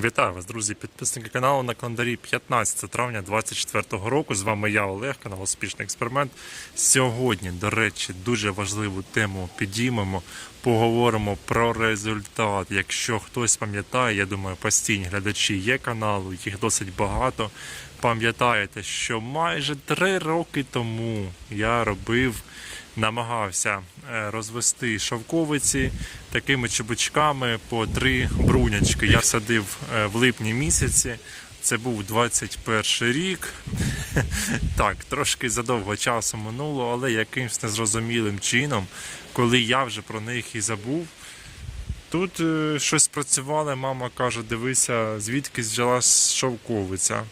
Вітаю вас, друзі, підписники каналу на календарі 15 травня 2024 року. З вами я, Олег, канал Успішний експеримент. Сьогодні, до речі, дуже важливу тему підіймемо. Поговоримо про результат. Якщо хтось пам'ятає, я думаю, постійні глядачі є каналу, їх досить багато. Пам'ятаєте, що майже три роки тому я робив намагався е, розвести шовковиці такими чубучками по три брунячки. Я садив е, в липні місяці. Це був 21 рік. Так, трошки задовго часу минуло, але якимсь незрозумілим чином, коли я вже про них і забув. Тут е, щось працювало, мама каже: дивися, звідки взялась шовковиця.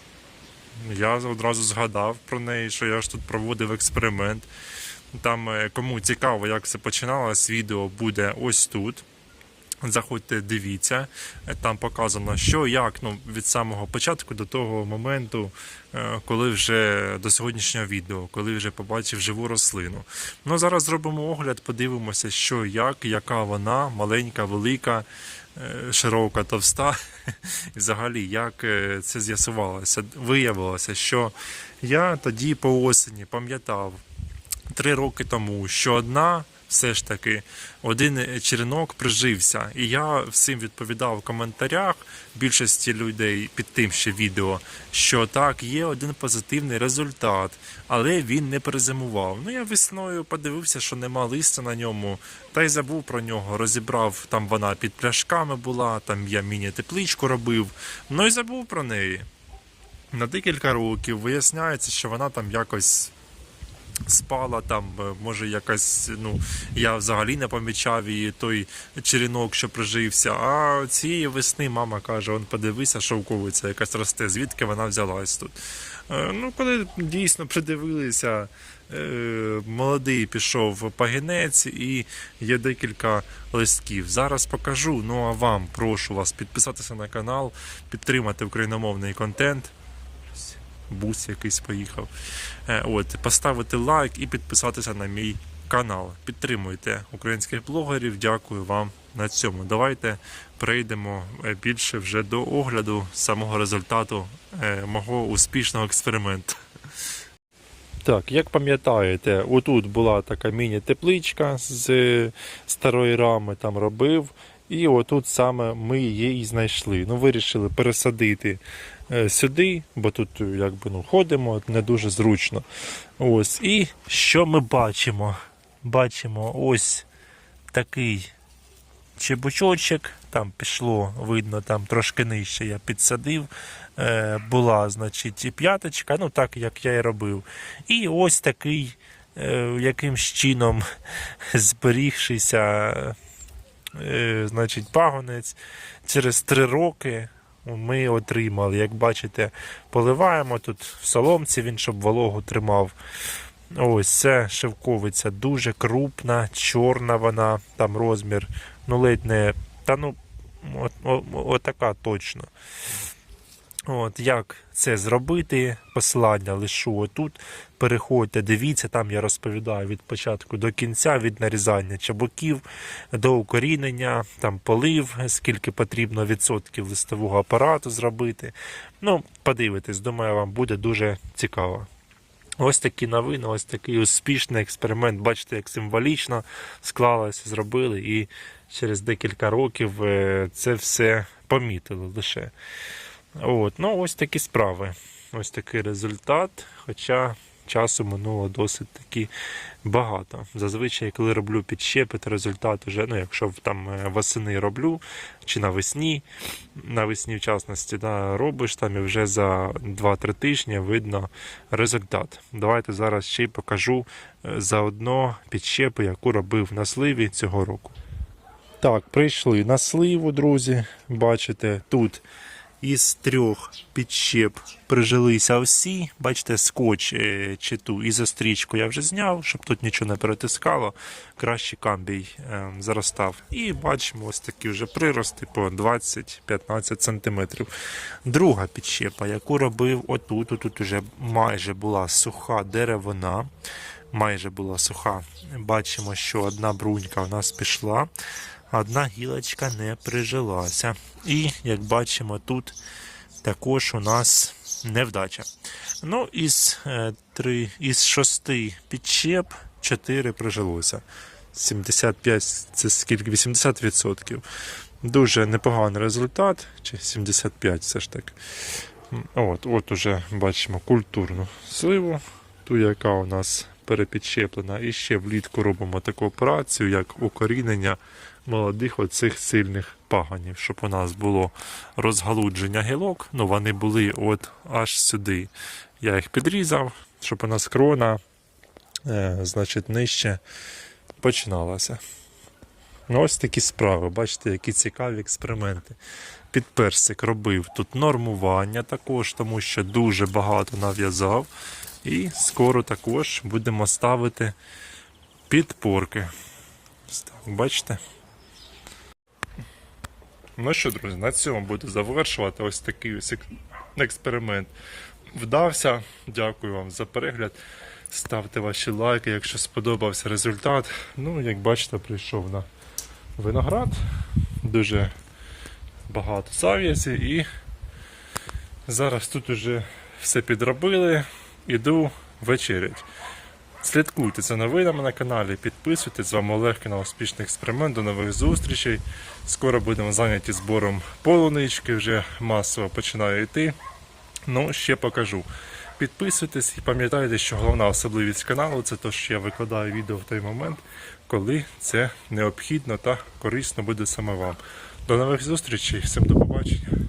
Я одразу згадав про неї, що я ж тут проводив експеримент. Там е, кому цікаво, як це починалось, відео буде ось тут. Заходьте, дивіться. Е, Там показано, що як ну, від самого початку до того моменту, е, коли вже до сьогоднішнього відео, коли вже побачив живу рослину. Ну зараз зробимо огляд, подивимося, що як, яка вона, маленька, велика, широка, товста. Взагалі, як це з'ясувалося. Виявилося, що я тоді по осені пам'ятав три роки тому, що одна. Все ж таки, один черенок прижився, і я всім відповідав в коментарях більшості людей під тим ще відео, що так, є один позитивний результат, але він не перезимував. Ну я весною подивився, що нема листя на ньому, та й забув про нього. Розібрав там вона під пляшками була, там я міні-тепличку робив. Ну і забув про неї. На декілька років виясняється, що вона там якось спала там, е, може якась, ну я взагалі не помічав її той черенок, що прижився. А цієї весни мама каже: он подивися, шовковиця якась росте, звідки вона взялась тут. Е, Ну, коли дійсно придивилися, е, молодий пішов пагінець і є декілька листків. Зараз покажу. Ну а вам прошу вас підписатися на канал, підтримати україномовний контент бус якийсь поїхав. Е, От, поставити лайк і підписатися на мій канал. Підтримуйте українських блогерів. Дякую вам на цьому. Давайте перейдемо е, більше вже до огляду самого результату е, мого успішного експерименту. Так, як пам'ятаєте, отут була така міні-тепличка з старої рами, там робив. І отут саме ми її і знайшли. Ну, вирішили пересадити е, сюди, бо тут е, якби ну, ходимо, не дуже зручно. Ось. І що ми бачимо? Бачимо ось такий чебучочок, там пішло, видно, там трошки нижче я підсадив. Е, була, значить, і п'яточка, ну так як я і робив. І ось такий, якимсь чином зберігшися значить, пагонець через три роки ми отримали. Як бачите, поливаємо тут в соломці, він щоб вологу тримав. Ось це шевковиця дуже крупна, чорна вона, там розмір, ну ледь не. Та ну, от, от, отака точно. От, як це зробити? Посилання лишу отут. Переходьте, дивіться, там я розповідаю від початку до кінця, від нарізання чабуків до укорінення, там полив, скільки потрібно відсотків листового апарату зробити. Ну, подивитесь, думаю, вам буде дуже цікаво. Ось такі новини, ось такий успішний експеримент. Бачите, як символічно склалося, зробили, і через декілька років е, це все помітили лише. От, ну ось такі справи. Ось такий результат. Хоча часу минуло досить таки багато. Зазвичай, коли роблю підщепи, результат вже, ну якщо там е, восени роблю, чи навесні, навесні в частності, да, робиш там і вже за 2-3 тижні видно результат. Давайте зараз ще й покажу е, заодно підщепи, яку робив на сливі цього року. Так, прийшли на сливу, друзі. Бачите, тут із трьох підщеп прижилися всі. Бачите, скотч е, чи ту ізострічку я вже зняв, щоб тут нічого не перетискало. Краще камбій е, заростав. І бачимо ось такі вже прирости по 20-15 см. Друга підщепа, яку робив отут, тут вже майже була суха деревина. Майже була суха. Бачимо, що одна брунька у нас пішла. Одна гілочка не прижилася. І, як бачимо, тут також у нас невдача. Ну, із, е, три, із шести підчеп 4 прижилося. 75 це скільки? 80%. Дуже непоганий результат, чи 75 все ж таки. От, от уже бачимо культурну сливу, ту, яка у нас перепідщеплена. І ще влітку робимо таку операцію, як укорінення молодих оцих сильних паганів, щоб у нас було розгалудження гілок. Ну, вони були от аж сюди. Я їх підрізав, щоб у нас крона, е, значить, нижче починалася. Ну, ось такі справи. Бачите, які цікаві експерименти. Підперсик робив тут нормування також, тому що дуже багато нав'язав. І скоро також будемо ставити підпорки. Бачите? Ну що, друзі, на цьому буду завершувати ось такий ось експеримент. Вдався. Дякую вам за перегляд. Ставте ваші лайки, якщо сподобався результат. Ну, як бачите, прийшов на виноград. Дуже багато зав'язі і зараз тут уже все підробили. Іду вечерять. Слідкуйте за новинами на каналі, підписуйтесь. З вами Олег, канал Успішний експеримент. До нових зустрічей. Скоро будемо зайняті збором полунички, вже масово починаю йти. Ну, ще покажу. Підписуйтесь і пам'ятайте, що головна особливість каналу це те, що я викладаю відео в той момент, коли це необхідно та корисно буде саме вам. До нових зустрічей, всім до побачення.